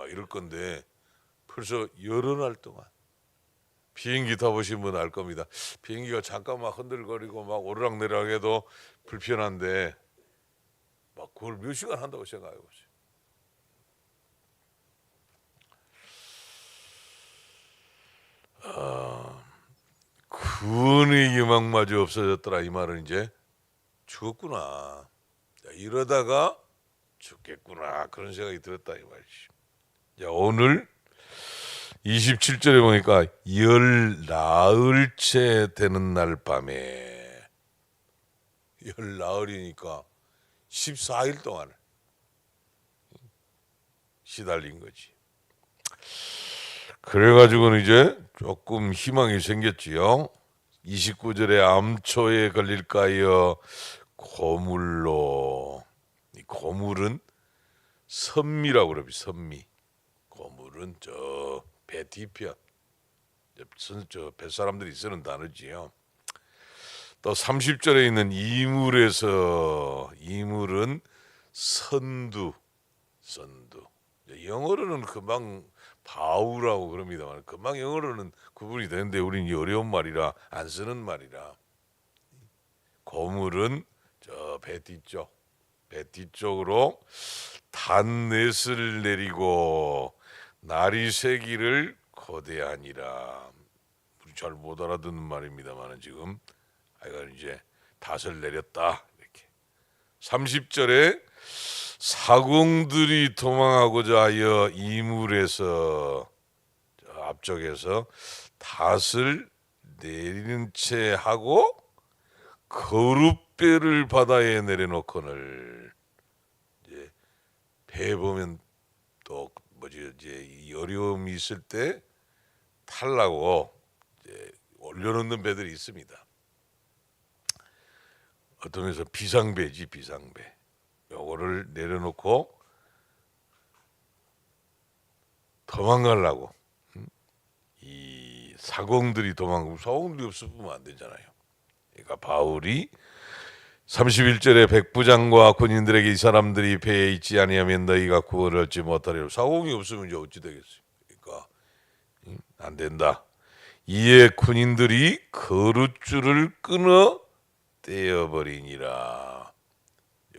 막 이럴 건데 벌써 여러 날 동안 비행기 타보신 분 알 겁니다. 비행기가 잠깐 막 흔들거리고 막 오르락내리락 해도 불편한데 막 그걸 몇 시간 한다고 생각해 보세요. 아, 구원의 희망마저 없어졌더라 이 말은 이제 죽었구나. 자, 이러다가 죽겠구나 그런 생각이 들었다 이 말이죠. 자, 오늘 27절에 보니까 열 나흘째 되는 날 밤에 열 나흘이니까 14일 동안 시달린 거지. 그래가지고는 이제 조금 희망이 생겼지요. 29절에 암초에 걸릴까요? 고물로 이 고물은 선미라고 그러죠. 선미. 고물은 저배 뒤편 저 뱃사람들이 쓰는 단어지요. 또 30절에 있는 이물에서 이물은 선두 선두. 영어로는 금방 바우라고 그럽니다만 금방 영어로는 구분이 되는데 우리는 이 어려운 말이라 안 쓰는 말이라. 고물은 저 배 뒤쪽 배 뒤쪽으로 단넷을 내리고 날이 새기를 거대하니라. 우리 잘 못 알아듣는 말입니다만은 지금. 아이가 이제 닷을 내렸다. 이렇게. 30절에 사공들이 도망하고자 하여 이물에서 저 앞쪽에서 닷을 내리는 채 하고 거룻배를 바다에 내려놓거늘. 이제 배 보면 이제 이 어려움이 있을 때 탈라고 이제 올려놓는 배들이 있습니다. 어떤 면에서 비상배지 비상배. 요거를 내려놓고 도망가려고 음? 이 사공들이 도망가고 사공들이 없으면 안 되잖아요. 그러니까 바울이 31절에 백부장과 군인들에게 이 사람들이 배에 있지 아니하면 너희가 구원을 얻지 못하리라. 사공이 없으면 이제 어찌 음, 안 된다. 이에 군인들이 거룻줄을 끊어 떼어버리니라.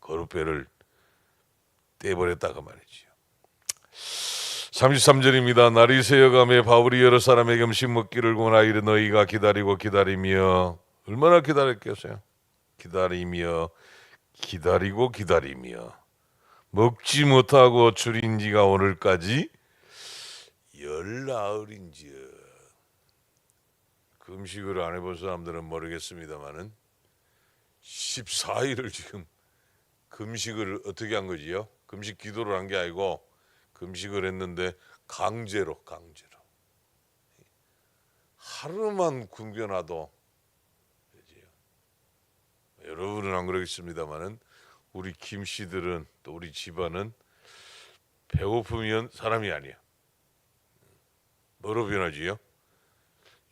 거룻배를 떼버렸다 그 말이지요. 33절입니다. 날이 새어감에 바울이 여러 사람에게 음식 먹기를 권하이르 너희가 기다리고 기다리며 얼마나 기다렸겠어요? 기다리며 기다리고 기다리며 먹지 못하고 줄인 지가 오늘까지 열나흘인지요. 금식을 안 해본 사람들은 모르겠습니다만은 14일을 지금 금식을 어떻게 한 거지요? 금식 기도를 한 게 아니고 금식을 했는데 강제로 강제로 하루만 굶겨놔도. 여러분은 안 그러겠습니다만은 우리 김 씨들은 또 우리 집안은 배고프면 사람이 아니야. 뭐로 변하지요?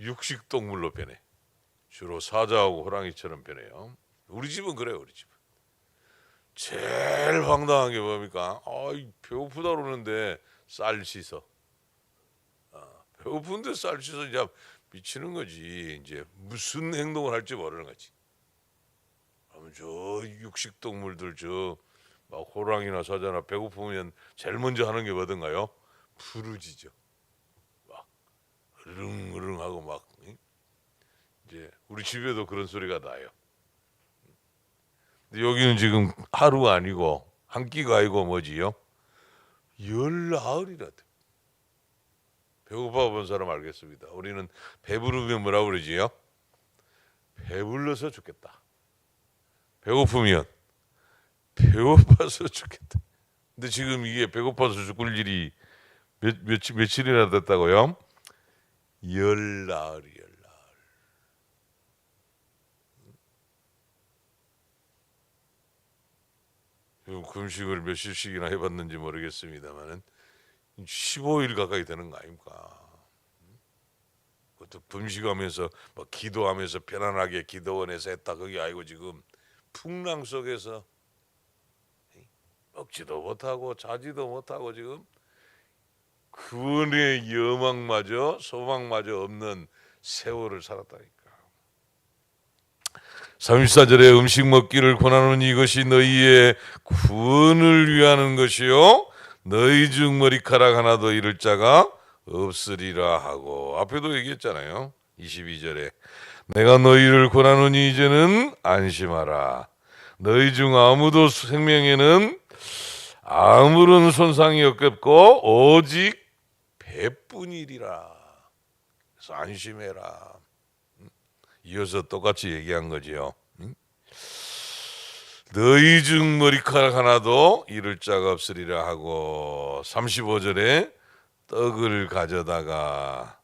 육식 동물로 변해. 주로 사자하고 호랑이처럼 변해요. 우리 집은 그래요, 우리 집은. 제일 황당한 게 뭡니까? 아이 배고프다 그러는데 쌀 씻어. 아, 배고픈데 쌀 씻어 이제 미치는 거지. 이제 무슨 행동을 할지 모르는 거지. 저 육식 동물들 저 막 호랑이나 사자나 배고프면 제일 먼저 하는 게 뭐든가요? 부르짖어. 막 으릉으릉하고 막 응? 이제 우리 집에도 그런 소리가 나요. 여기는 지금 하루가 아니고 한 끼가 아니고 뭐지요? 열나흘이라 돼. 배고파 본 사람 알겠습니다. 우리는 배부르면 뭐라 그러지요? 배불러서 죽겠다. 배고프면 배고파서 죽겠다. 근데 지금 이게 배고파서 죽을 일이 몇, 며칠, 며칠이나 됐다고요? 열나흘이 열나흘. 요 금식을 며칠씩이나 해봤는지 모르겠습니다만은 15일 가까이 되는 거 아닙니까? 그것도 금식하면서 뭐 기도하면서 편안하게 기도원에서 했다 그게 아니고 지금 풍랑 속에서 먹지도 못하고 자지도 못하고 지금 구원의 여망마저 소망마저 없는 세월을 살았다니까. 34절에 음식 먹기를 권하는 이것이 너희의 구원을 위하는 것이요 너희 중 머리카락 하나도 잃을 자가 없으리라 하고 앞에도 얘기했잖아요. 22절에 내가 너희를 권하노니 이제는 안심하라. 너희 중 아무도 생명에는 아무런 손상이 없겠고 오직 배뿐이리라. 그래서 안심해라. 음? 이어서 똑같이 얘기한 거지요. 음? 너희 중 머리카락 하나도 잃을 자가 없으리라 하고 35절에 떡을 가져다가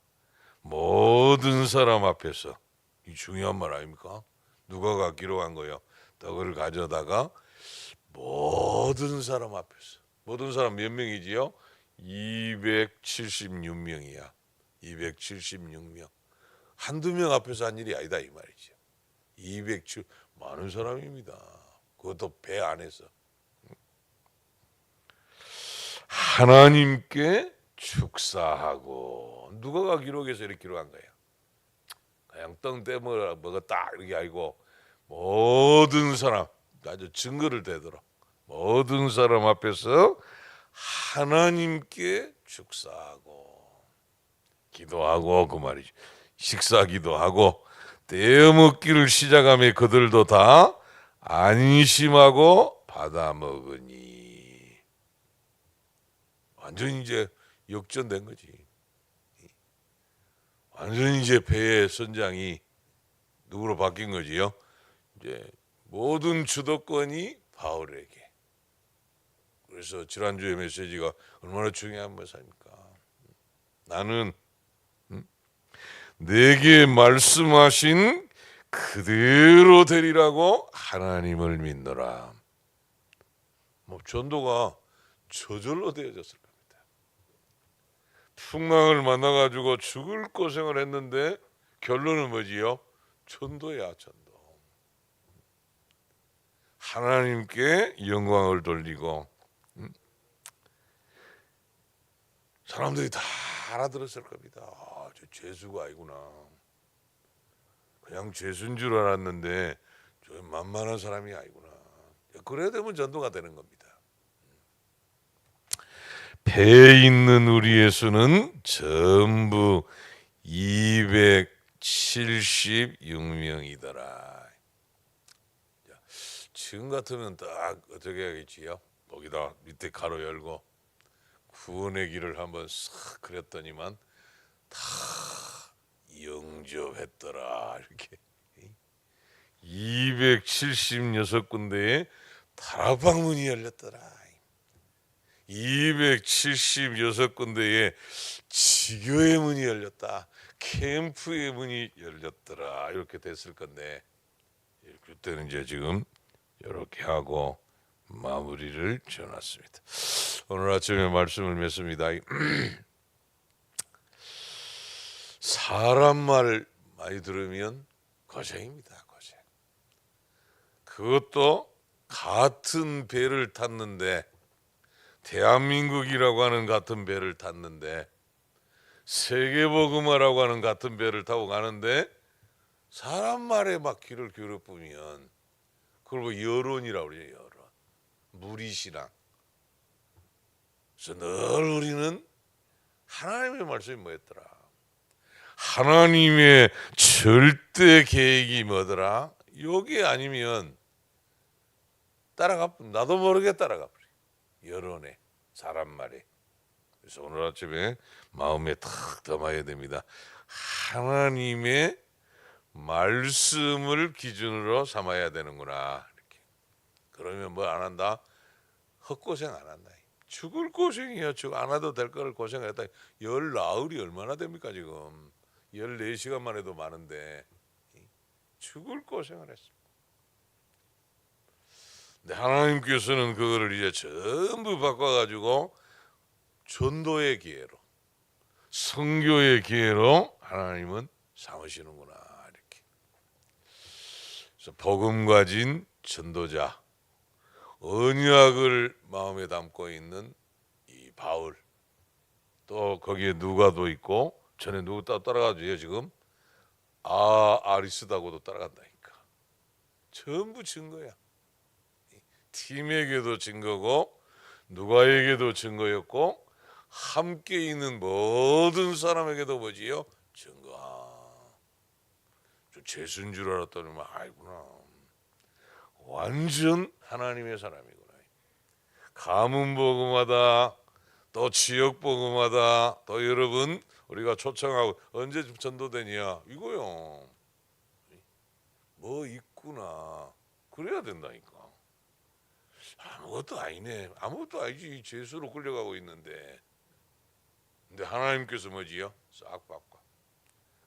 모든 사람 앞에서 이 중요한 말 아닙니까? 누가가 기록한 거예요. 떡을 가져다가 모든 사람 앞에서 모든 사람 몇 명이지요? 276명이야. 276명. 한두 명 앞에서 한 일이 아니다 이 말이죠. 207 많은 사람입니다. 그것도 배 안에서 하나님께 축사하고 누가가 기록해서 이렇게 기록한 거예요. 떡 떼먹어 먹었다 이렇게 아니고 모든 사람 아주 증거를 대도록 모든 사람 앞에서 하나님께 축사하고 기도하고 그 말이죠. 식사 기도하고 떼어 먹기를 시작하며 그들도 다 안심하고 받아 먹으니 완전 이제 역전된 거지. 완전 이제 배의 선장이 누구로 바뀐 거지요? 이제 모든 주도권이 바울에게. 그래서 지난주의 메시지가 얼마나 중요한 것입니까? 나는 음? 내게 말씀하신 그대로 되리라고 하나님을 믿노라. 뭐 전도가 저절로 되어졌을 겁니다. 풍랑을 만나가지고 죽을 고생을 했는데 결론은 뭐지요? 전도야 전도. 하나님께 영광을 돌리고 음? 사람들이 다 알아들었을 겁니다. 아, 저 죄수가 아니구나. 그냥 죄수인 줄 알았는데 저 만만한 사람이 아니구나. 그래야 되면 전도가 되는 겁니다. 배에 있는 우리의 수는 전부 276명이더라. 지금 같으면 딱 어떻게 해야겠지요? 거기다 밑에 가로 열고 구원의 길을 한번 싹 그렸더니만 다 영접했더라 이렇게 276군데에 다락방문이 열렸더라 276군데에 지교의 문이 열렸다 캠프의 문이 열렸더라 이렇게 됐을 건데 그때는 이제 지금 이렇게 하고 마무리를 지어놨습니다. 오늘 아침에 말씀을 맺습니다. 사람 말 많이 들으면 고생입니다. 고생. 그것도 같은 배를 탔는데 대한민국이라고 하는 같은 배를 탔는데 세계복음화라고 하는 같은 배를 타고 가는데 사람 말에 막 귀를 보면 그걸 뭐 여론이라고 그래요. 여론. 무리신앙. 그래서 늘 우리는 하나님의 말씀이 뭐였더라? 하나님의 절대 계획이 뭐더라? 여기 아니면 따라가 나도 모르게 따라가. 여론에 사람 말에. 그래서 오늘 아침에 마음에 탁 담아야 됩니다. 하나님의 말씀을 기준으로 삼아야 되는구나. 이렇게. 그러면 뭐 안 한다? 헛고생 안 한다. 죽을 고생이야. 죽안 해도 될 거를 고생했다. 열 나흘이 얼마나 됩니까 지금? 14시간만 해도 많은데 죽을 고생을 했어. 하나님께서는 그거를 이제 전부 바꿔가지고 전도의 기회로 성교의 기회로 하나님은 삼으시는구나 이렇게. 그래서 복음 가진 전도자 언약을 마음에 담고 있는 이 바울 또 거기에 누가도 있고 전에 누구 따 따라가줘요 지금? 아 아리스다고도 따라간다니까. 전부 증거야 팀에게도 증거고 누가에게도 증거였고 함께 있는 모든 사람에게도 뭐지요? 증거. 아, 저 죄수인 줄 알았더니만 아이구나. 완전 하나님의 사람이구나. 가문 복음하다 또 지역 복음하다 또 여러분 우리가 초청하고 언제 전도되냐? 이거요. 뭐 있구나. 그래야 된다니까 아무것도 아니네. 아무것도 아니지. 죄수로 끌려가고 있는데. 근데 하나님께서 뭐지요? 싹 바꿔.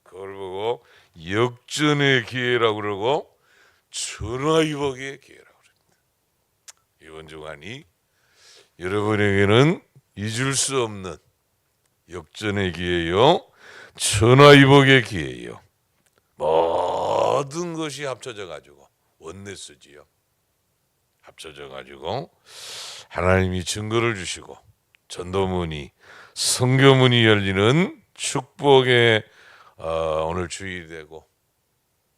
그걸 보고 역전의 기회라고 그러고 전화위복의 기회라고 그럽니다. 이번 주간이 여러분에게는 잊을 수 없는 역전의 기회요 전화위복의 기회요. 모든 것이 합쳐져 가지고 원네스지요 합쳐져 가지고 하나님이 증거를 주시고 전도문이 성교문이 열리는 축복의 어, 오늘 주일이 되고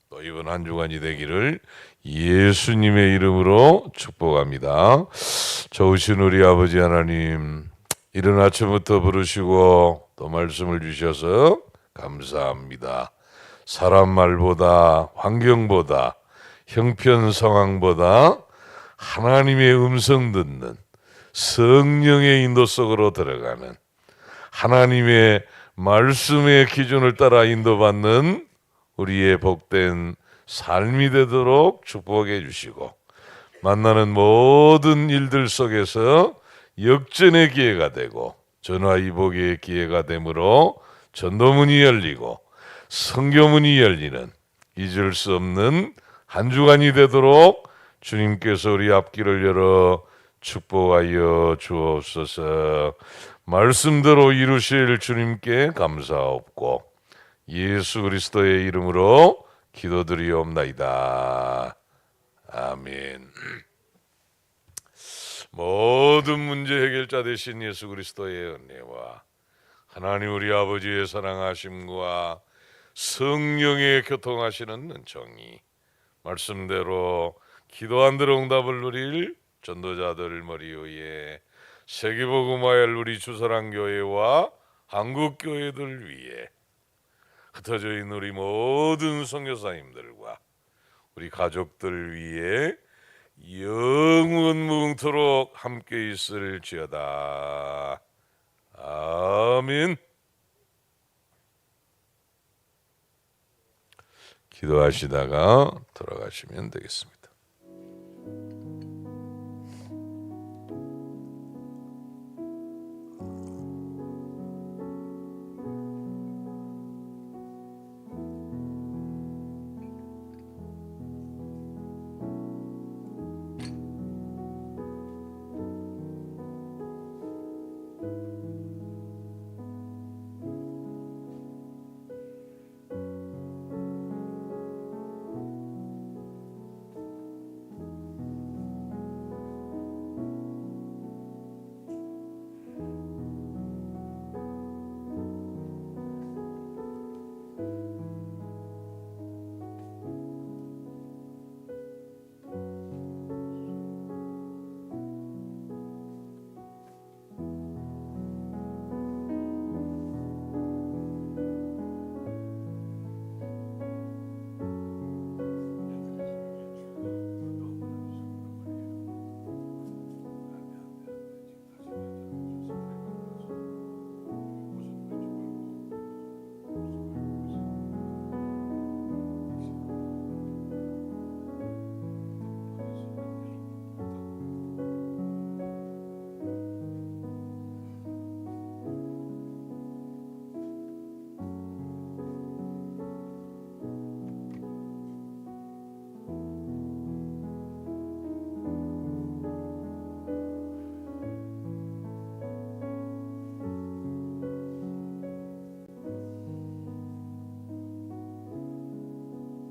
또 이번 한 주간이 되기를 예수님의 이름으로 축복합니다. 좋으신 우리 아버지 하나님 이른 아침부터 부르시고 또 말씀을 주셔서 감사합니다. 사람 말보다 환경보다 형편 상황보다 하나님의 음성 듣는 성령의 인도 속으로 들어가는 하나님의 말씀의 기준을 따라 인도받는 우리의 복된 삶이 되도록 축복해 주시고 만나는 모든 일들 속에서 역전의 기회가 되고 전화위복의 기회가 되므로 전도문이 열리고 성교문이 열리는 잊을 수 없는 한 주간이 되도록 주님께서 우리 앞길을 열어 축복하여 주옵소서 말씀대로 이루실 주님께 감사없고 예수 그리스도의 이름으로 기도드리옵나이다. 아멘. 모든 문제 해결자 되신 예수 그리스도의 은혜와 하나님 우리 아버지의 사랑하심과 성령의 교통하시는 은총이 말씀대로 기도한 대로 응답을 누릴 전도자들 머리 위에 세계복음화를 우리 주사랑 교회와 한국 교회들 위해 흩어져 있는 우리 모든 선교사님들과 우리 가족들 위해 영원 무궁토록 함께 있을지어다. 아멘. 기도하시다가 돌아가시면 되겠습니다.